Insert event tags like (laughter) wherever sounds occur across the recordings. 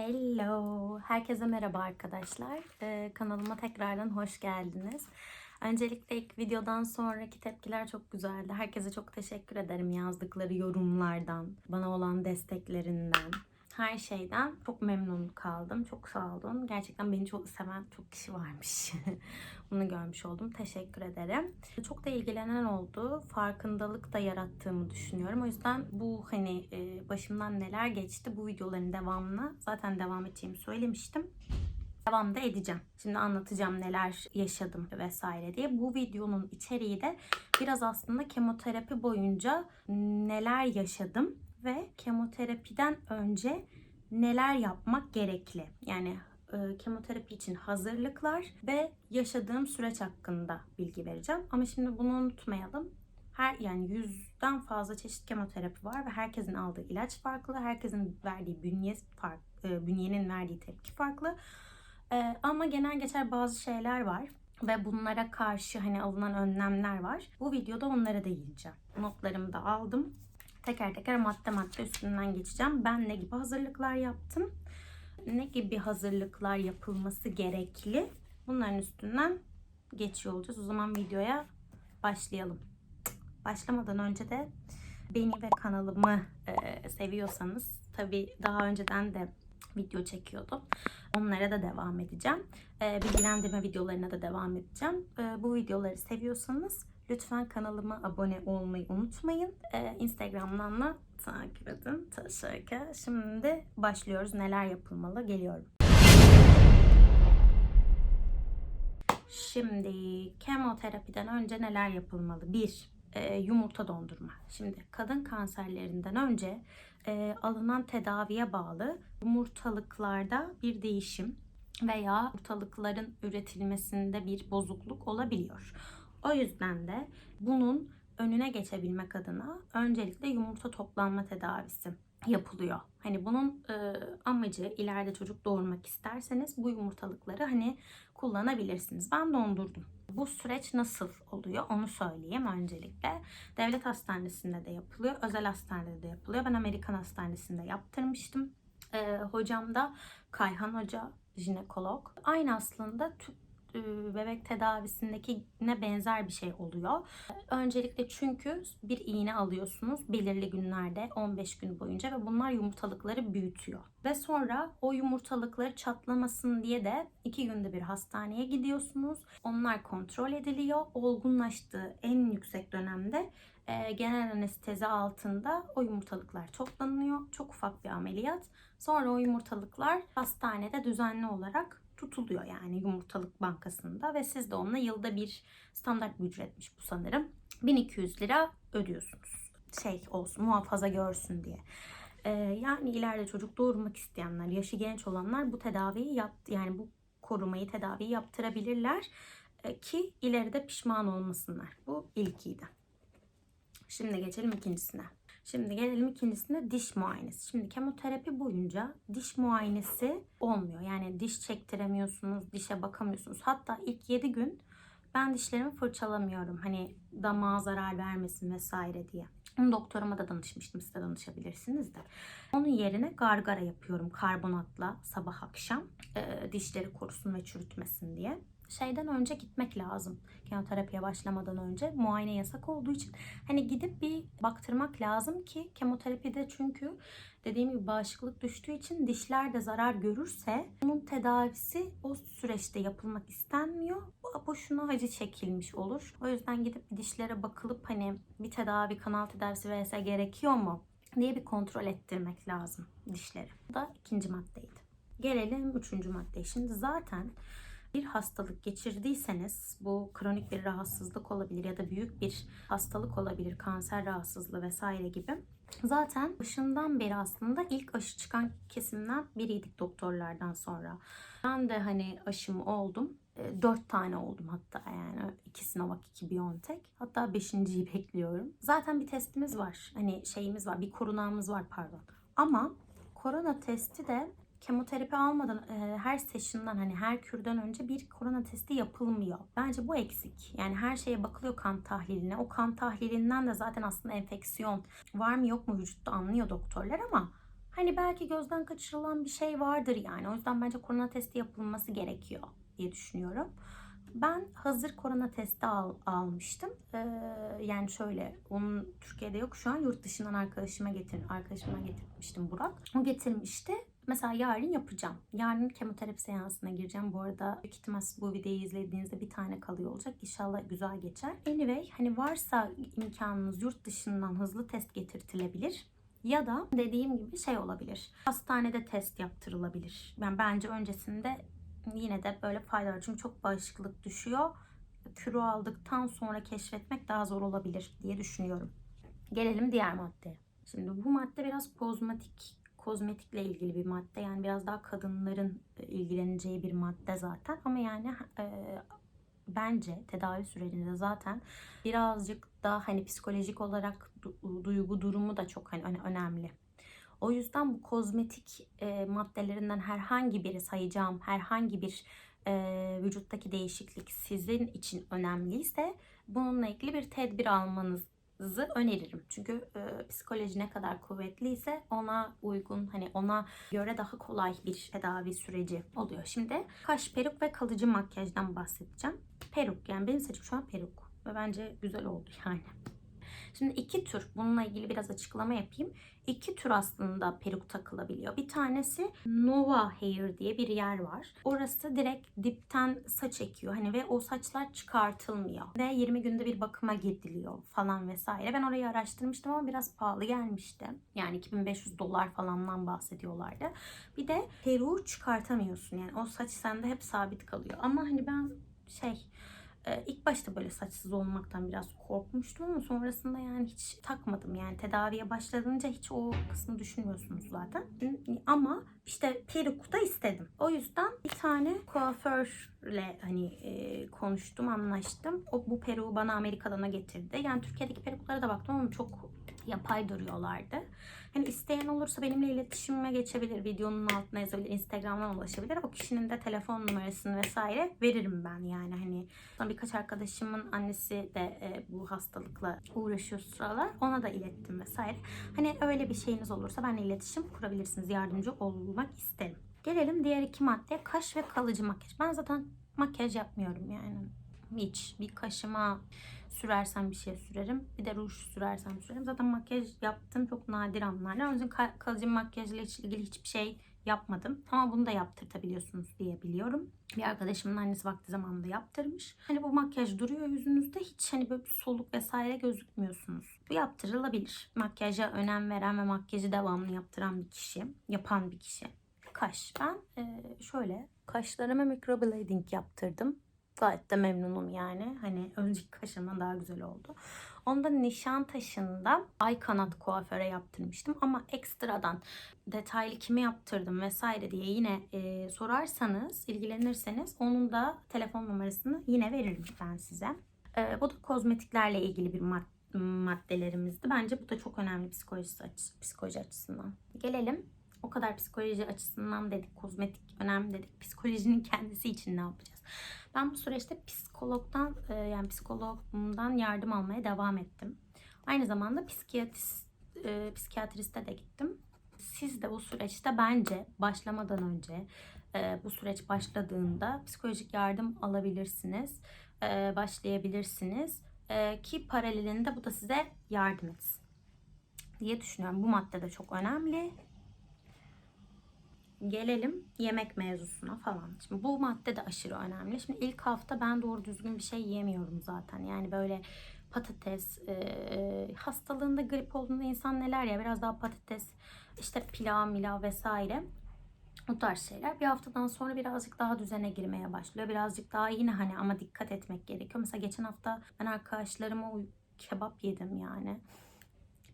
Hello, herkese merhaba arkadaşlar. Ee, kanalıma tekrardan hoş geldiniz. Öncelikle ilk videodan sonraki tepkiler çok güzeldi. Herkese çok teşekkür ederim yazdıkları yorumlardan, bana olan desteklerinden, her şeyden çok memnun kaldım. Çok sağ olun. Gerçekten beni çok seven çok kişi varmış. (laughs) Bunu görmüş oldum. Teşekkür ederim. Çok da ilgilenen oldu. Farkındalık da yarattığımı düşünüyorum. O yüzden bu hani e, başımdan neler geçti bu videoların devamına zaten devam edeceğimi söylemiştim. Devam da edeceğim. Şimdi anlatacağım neler yaşadım vesaire diye. Bu videonun içeriği de biraz aslında kemoterapi boyunca neler yaşadım ve kemoterapiden önce neler yapmak gerekli. Yani e, kemoterapi için hazırlıklar ve yaşadığım süreç hakkında bilgi vereceğim. Ama şimdi bunu unutmayalım. Her yani yüzden fazla çeşit kemoterapi var ve herkesin aldığı ilaç farklı, herkesin verdiği bünye fark, e, bünyenin verdiği tepki farklı. E, ama genel geçer bazı şeyler var ve bunlara karşı hani alınan önlemler var. Bu videoda onlara değineceğim. Notlarımı da aldım. Teker teker madde madde üstünden geçeceğim. Ben ne gibi hazırlıklar yaptım? Ne gibi hazırlıklar yapılması gerekli? Bunların üstünden geçiyor olacağız. O zaman videoya başlayalım. Başlamadan önce de beni ve kanalımı e, seviyorsanız tabii daha önceden de video çekiyordum. Onlara da devam edeceğim. E, bilgilendirme videolarına da devam edeceğim. E, bu videoları seviyorsanız lütfen kanalıma abone olmayı unutmayın. E, Instagram'dan da takip edin. Teşekkür. Şimdi başlıyoruz. Neler yapılmalı? Geliyorum. Şimdi kemoterapiden önce neler yapılmalı? Bir, e, yumurta dondurma. Şimdi kadın kanserlerinden önce e, alınan tedaviye bağlı yumurtalıklarda bir değişim veya yumurtalıkların üretilmesinde bir bozukluk olabiliyor. O yüzden de bunun önüne geçebilmek adına öncelikle yumurta toplanma tedavisi yapılıyor. Hani bunun e, amacı ileride çocuk doğurmak isterseniz bu yumurtalıkları hani kullanabilirsiniz. Ben dondurdum. Bu süreç nasıl oluyor onu söyleyeyim öncelikle. Devlet hastanesinde de yapılıyor, özel hastanede de yapılıyor. Ben Amerikan hastanesinde yaptırmıştım. E, hocam da Kayhan Hoca, jinekolog. Aynı aslında tüp bebek tedavisindeki ne benzer bir şey oluyor. Öncelikle çünkü bir iğne alıyorsunuz belirli günlerde 15 gün boyunca ve bunlar yumurtalıkları büyütüyor. Ve sonra o yumurtalıkları çatlamasın diye de iki günde bir hastaneye gidiyorsunuz. Onlar kontrol ediliyor. Olgunlaştığı en yüksek dönemde e, genel anestezi altında o yumurtalıklar toplanıyor. Çok ufak bir ameliyat. Sonra o yumurtalıklar hastanede düzenli olarak tutuluyor yani yumurtalık bankasında ve siz de onunla yılda bir standart bir ücretmiş bu sanırım. 1200 lira ödüyorsunuz. Şey olsun muhafaza görsün diye. Ee, yani ileride çocuk doğurmak isteyenler, yaşı genç olanlar bu tedaviyi yap yani bu korumayı tedaviyi yaptırabilirler ee, ki ileride pişman olmasınlar. Bu ilkiydi. Şimdi geçelim ikincisine. Şimdi gelelim ikincisine diş muayenesi. Şimdi kemoterapi boyunca diş muayenesi olmuyor. Yani diş çektiremiyorsunuz, dişe bakamıyorsunuz. Hatta ilk 7 gün ben dişlerimi fırçalamıyorum. Hani damağa zarar vermesin vesaire diye. Onu doktoruma da danışmıştım. Siz de danışabilirsiniz de. Onun yerine gargara yapıyorum karbonatla sabah akşam. E, dişleri korusun ve çürütmesin diye şeyden önce gitmek lazım. Kemoterapiye başlamadan önce muayene yasak olduğu için hani gidip bir baktırmak lazım ki kemoterapide çünkü dediğim gibi bağışıklık düştüğü için dişler de zarar görürse bunun tedavisi o süreçte yapılmak istenmiyor. Boşuna acı çekilmiş olur. O yüzden gidip dişlere bakılıp hani bir tedavi kanal tedavisi vs gerekiyor mu diye bir kontrol ettirmek lazım dişleri. Bu da ikinci maddeydi. Gelelim üçüncü maddeye. Şimdi zaten bir hastalık geçirdiyseniz bu kronik bir rahatsızlık olabilir ya da büyük bir hastalık olabilir, kanser rahatsızlığı vesaire gibi. Zaten başından beri aslında ilk aşı çıkan kesimden biriydik doktorlardan sonra. Ben de hani aşımı oldum. Dört tane oldum hatta yani. iki Sinovac, iki BioNTech. Hatta beşinciyi bekliyorum. Zaten bir testimiz var. Hani şeyimiz var, bir koronamız var pardon. Ama korona testi de kemoterapi almadan e, her session'dan hani her kürden önce bir korona testi yapılmıyor. Bence bu eksik. Yani her şeye bakılıyor kan tahliline. O kan tahlilinden de zaten aslında enfeksiyon var mı yok mu vücutta anlıyor doktorlar ama Hani belki gözden kaçırılan bir şey vardır yani. O yüzden bence korona testi yapılması gerekiyor diye düşünüyorum. Ben hazır korona testi al, almıştım. Ee, yani şöyle, onun Türkiye'de yok şu an. Yurt dışından arkadaşıma getir, arkadaşıma getirmiştim Burak. O getirmişti. Mesela yarın yapacağım. Yarın kemoterapi seansına gireceğim. Bu arada büyük ihtimal bu videoyu izlediğinizde bir tane kalıyor olacak. İnşallah güzel geçer. Anyway hani varsa imkanınız yurt dışından hızlı test getirtilebilir. Ya da dediğim gibi şey olabilir. Hastanede test yaptırılabilir. Yani bence öncesinde yine de böyle faydalı. Çünkü çok bağışıklık düşüyor. Kürü aldıktan sonra keşfetmek daha zor olabilir diye düşünüyorum. Gelelim diğer maddeye. Şimdi bu madde biraz kozmetik kozmetikle ilgili bir madde. Yani biraz daha kadınların e, ilgileneceği bir madde zaten. Ama yani e, bence tedavi sürecinde zaten birazcık daha hani psikolojik olarak du- duygu durumu da çok hani öne- önemli. O yüzden bu kozmetik e, maddelerinden herhangi biri sayacağım herhangi bir e, vücuttaki değişiklik sizin için önemliyse bununla ilgili bir tedbir almanızı öneririm. Çünkü e, psikoloji ne kadar kuvvetliyse ona uygun hani ona göre daha kolay bir tedavi süreci oluyor. Şimdi kaş, peruk ve kalıcı makyajdan bahsedeceğim. Peruk yani benim saçım şu an peruk ve bence güzel oldu yani. Şimdi iki tür bununla ilgili biraz açıklama yapayım. İki tür aslında peruk takılabiliyor. Bir tanesi Nova Hair diye bir yer var. Orası direkt dipten saç ekiyor. Hani ve o saçlar çıkartılmıyor. Ve 20 günde bir bakıma gidiliyor falan vesaire. Ben orayı araştırmıştım ama biraz pahalı gelmişti. Yani 2500 dolar falandan bahsediyorlardı. Bir de peruğu çıkartamıyorsun. Yani o saç sende hep sabit kalıyor. Ama hani ben şey ee, ilk başta böyle saçsız olmaktan biraz korkmuştum ama sonrasında yani hiç takmadım. Yani tedaviye başladığınca hiç o kısmı düşünmüyorsunuz zaten. Ama işte peruk da istedim. O yüzden bir tane kuaförle hani e, konuştum, anlaştım. O bu peruğu bana Amerika'dan getirdi. Yani Türkiye'deki peruklara da baktım ama çok yapay duruyorlardı. Hani isteyen olursa benimle iletişime geçebilir. Videonun altına yazabilir. Instagram'dan ulaşabilir. O kişinin de telefon numarasını vesaire veririm ben yani. Hani sonra birkaç arkadaşımın annesi de e, bu hastalıkla uğraşıyor sıralar. Ona da ilettim vesaire. Hani öyle bir şeyiniz olursa benimle iletişim kurabilirsiniz. Yardımcı olmak isterim. Gelelim diğer iki maddeye. Kaş ve kalıcı makyaj. Ben zaten makyaj yapmıyorum yani. Hiç. Bir kaşıma sürersem bir şey sürerim. Bir de ruj sürersem sürerim. Zaten makyaj yaptım çok nadir anlarla. Onun için ka- kalıcı makyajla ilgili hiçbir şey yapmadım. Ama bunu da yaptırtabiliyorsunuz diye biliyorum. Bir arkadaşımın annesi vakti zamanında yaptırmış. Hani bu makyaj duruyor yüzünüzde hiç hani böyle soluk vesaire gözükmüyorsunuz. Bu yaptırılabilir. Makyaja önem veren ve makyajı devamlı yaptıran bir kişi, yapan bir kişi. Kaş. Ben şöyle kaşlarıma microblading yaptırdım. Gayet de memnunum yani. Hani önceki kaşımdan daha güzel oldu. Onda Nişantaşı'nda ay kanat kuaföre yaptırmıştım. Ama ekstradan detaylı kime yaptırdım vesaire diye yine e, sorarsanız, ilgilenirseniz onun da telefon numarasını yine veririm ben size. E, bu da kozmetiklerle ilgili bir mad- maddelerimizdi. Bence bu da çok önemli psikoloji, açı- psikoloji açısından. Gelelim o kadar psikoloji açısından dedik, kozmetik önemli dedik. Psikolojinin kendisi için ne yapacağız? Ben bu süreçte psikologdan e, yani psikologumdan yardım almaya devam ettim. Aynı zamanda psikiyatrist, e, psikiyatriste de gittim. Siz de bu süreçte bence başlamadan önce e, bu süreç başladığında psikolojik yardım alabilirsiniz. Başlayabilirsiniz. Ki paralelinde bu da size yardım etsin diye düşünüyorum. Bu madde de çok önemli gelelim yemek mevzusuna falan. Şimdi bu madde de aşırı önemli. Şimdi ilk hafta ben doğru düzgün bir şey yiyemiyorum zaten. Yani böyle patates, e, hastalığında grip olduğunda insan neler ya biraz daha patates, işte pilav, milav vesaire. O tarz şeyler. Bir haftadan sonra birazcık daha düzene girmeye başlıyor. Birazcık daha yine hani ama dikkat etmek gerekiyor. Mesela geçen hafta ben arkadaşlarıma kebap yedim yani.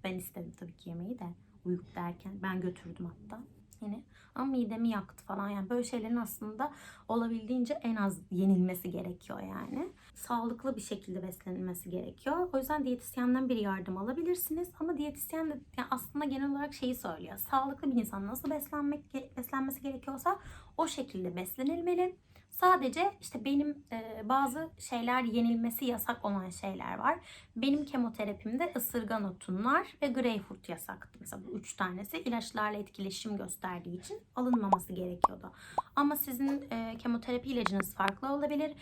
Ben istedim tabii ki yemeği de uyuk derken. Ben götürdüm hatta. Yine ama midemi yaktı falan yani böyle şeylerin aslında olabildiğince en az yenilmesi gerekiyor yani. sağlıklı bir şekilde beslenilmesi gerekiyor. O yüzden diyetisyenden bir yardım alabilirsiniz. Ama diyetisyen de yani aslında genel olarak şeyi söylüyor. Sağlıklı bir insan nasıl beslenmek beslenmesi gerekiyorsa o şekilde beslenilmeli. Sadece işte benim e, bazı şeyler yenilmesi yasak olan şeyler var. Benim kemoterapimde ısırgan otunlar ve greyfurt yasaktı. Mesela bu üç tanesi ilaçlarla etkileşim gösterdiği için alınmaması gerekiyordu. Ama sizin e, kemoterapi ilacınız farklı olabilir.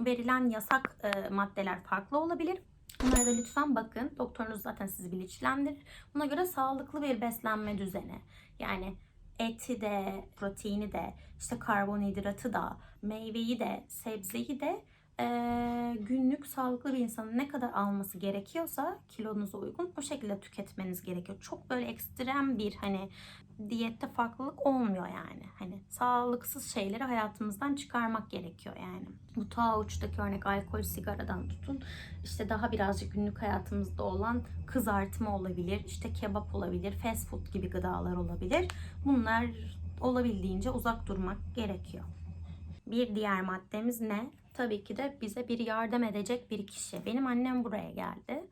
Verilen yasak e, maddeler farklı olabilir. Bunlara da lütfen bakın. Doktorunuz zaten sizi bilinçlendirir. Buna göre sağlıklı bir beslenme düzeni. Yani eti de, proteini de, işte karbonhidratı da, meyveyi de, sebzeyi de eee, günlük sağlıklı bir insanın ne kadar alması gerekiyorsa kilonuza uygun o şekilde tüketmeniz gerekiyor. Çok böyle ekstrem bir hani diyette farklılık olmuyor yani. Hani sağlıksız şeyleri hayatımızdan çıkarmak gerekiyor yani. Bu ta uçtaki örnek alkol, sigaradan tutun. İşte daha birazcık günlük hayatımızda olan kızartma olabilir, işte kebap olabilir, fast food gibi gıdalar olabilir. Bunlar olabildiğince uzak durmak gerekiyor. Bir diğer maddemiz ne? Tabii ki de bize bir yardım edecek bir kişi. Benim annem buraya geldi.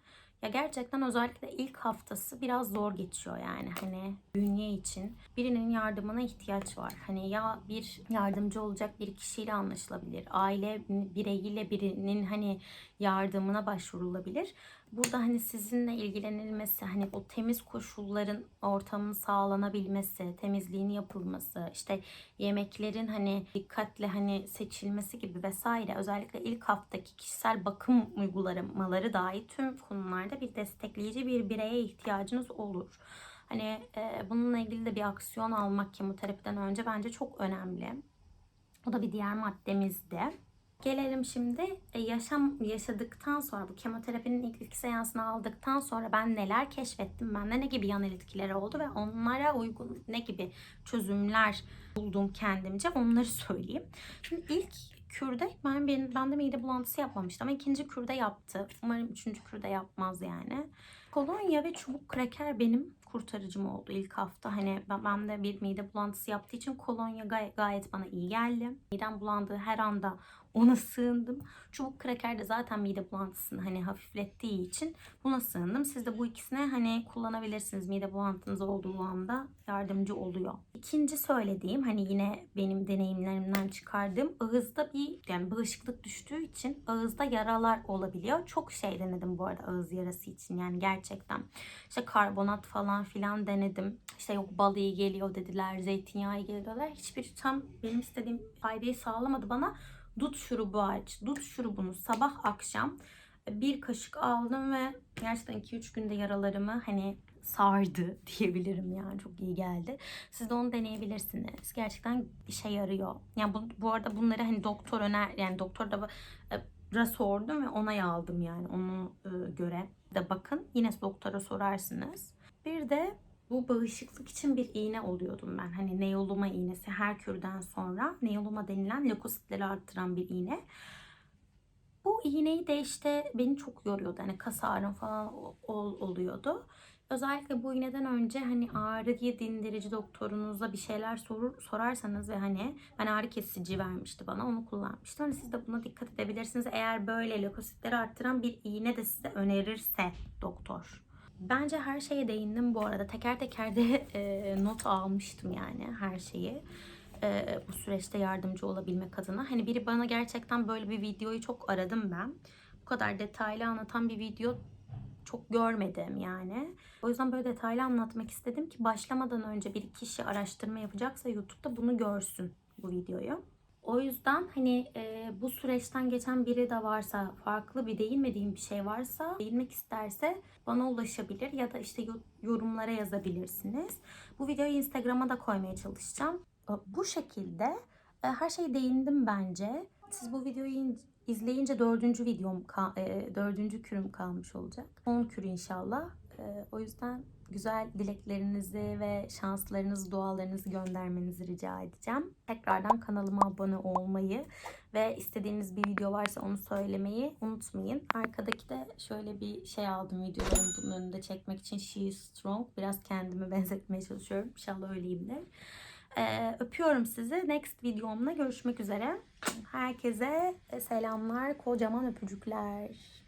Ya gerçekten özellikle ilk haftası biraz zor geçiyor yani hani bünye için. Birinin yardımına ihtiyaç var. Hani ya bir yardımcı olacak bir kişiyle anlaşılabilir. Aile bireyiyle birinin hani yardımına başvurulabilir. Burada hani sizinle ilgilenilmesi, hani o temiz koşulların ortamının sağlanabilmesi, temizliğin yapılması, işte yemeklerin hani dikkatle hani seçilmesi gibi vesaire özellikle ilk haftaki kişisel bakım uygulamaları dahi tüm konularda bir destekleyici bir bireye ihtiyacınız olur. Hani e, bununla ilgili de bir aksiyon almak kemoterapiden önce bence çok önemli. O da bir diğer maddemizdi. Gelelim şimdi e, yaşam yaşadıktan sonra bu kemoterapinin ilk iki seansını aldıktan sonra ben neler keşfettim, bende ne gibi yan etkileri oldu ve onlara uygun ne gibi çözümler buldum kendimce onları söyleyeyim. Şimdi ilk kürde ben benim bende mide bulantısı yapmamıştım ama ikinci kürde yaptı. Umarım üçüncü kürde yapmaz yani. Kolonya ve çubuk kraker benim kurtarıcım oldu ilk hafta. Hani ben, ben de bir mide bulantısı yaptığı için kolonya gay- gayet bana iyi geldi. Midem bulandığı her anda ona sığındım. Çubuk kraker de zaten mide bulantısını hani hafiflettiği için buna sığındım. Siz de bu ikisine hani kullanabilirsiniz. Mide bulantınız olduğu anda yardımcı oluyor. İkinci söylediğim hani yine benim deneyimlerimden çıkardığım ağızda bir yani bağışıklık düştüğü için ağızda yaralar olabiliyor. Çok şey denedim bu arada ağız yarası için yani gerçekten. İşte karbonat falan filan denedim. İşte yok bal geliyor dediler, zeytinyağı iyi geliyor dediler. Hiçbir tam benim istediğim faydayı sağlamadı bana. Dut şurubu aç. Dut şurubunu sabah akşam bir kaşık aldım ve gerçekten 2-3 günde yaralarımı hani sardı (laughs) diyebilirim yani çok iyi geldi. Siz de onu deneyebilirsiniz. Gerçekten işe yarıyor. Yani bu, bu arada bunları hani doktor öner yani doktor da e, sordum ve onay aldım yani onu e, göre de bakın yine doktora sorarsınız. Bir de bu bağışıklık için bir iğne oluyordum ben. Hani neoluma iğnesi her kürden sonra neoluma denilen lökositleri arttıran bir iğne. Bu iğneyi de işte beni çok yoruyordu. Hani kas ağrım falan ol, oluyordu. Özellikle bu iğneden önce hani ağrı diye dindirici doktorunuza bir şeyler sorur, sorarsanız ve hani ben ağrı kesici vermişti bana onu kullanmıştım. Hani siz de buna dikkat edebilirsiniz. Eğer böyle lökositleri arttıran bir iğne de size önerirse doktor. Bence her şeye değindim bu arada. Teker teker de (laughs) e, not almıştım yani her şeyi. E, bu süreçte yardımcı olabilmek adına. Hani biri bana gerçekten böyle bir videoyu çok aradım ben. Bu kadar detaylı anlatan bir video çok görmedim yani. O yüzden böyle detaylı anlatmak istedim ki başlamadan önce bir kişi araştırma yapacaksa YouTube'da bunu görsün bu videoyu. O yüzden hani e, bu süreçten geçen biri de varsa, farklı bir değinmediğim bir şey varsa, değinmek isterse bana ulaşabilir ya da işte yorumlara yazabilirsiniz. Bu videoyu Instagram'a da koymaya çalışacağım. E, bu şekilde e, her şeyi değindim bence. Siz bu videoyu izleyince dördüncü videom, e, dördüncü kürüm kalmış olacak. 10 kür inşallah. E, o yüzden güzel dileklerinizi ve şanslarınızı, dualarınızı göndermenizi rica edeceğim. Tekrardan kanalıma abone olmayı ve istediğiniz bir video varsa onu söylemeyi unutmayın. Arkadaki de şöyle bir şey aldım videolarım bunun önünde çekmek için She is Strong. Biraz kendimi (laughs) benzetmeye çalışıyorum. İnşallah öyleyimdir. Ee, öpüyorum sizi. Next videomda görüşmek üzere. Herkese selamlar, kocaman öpücükler.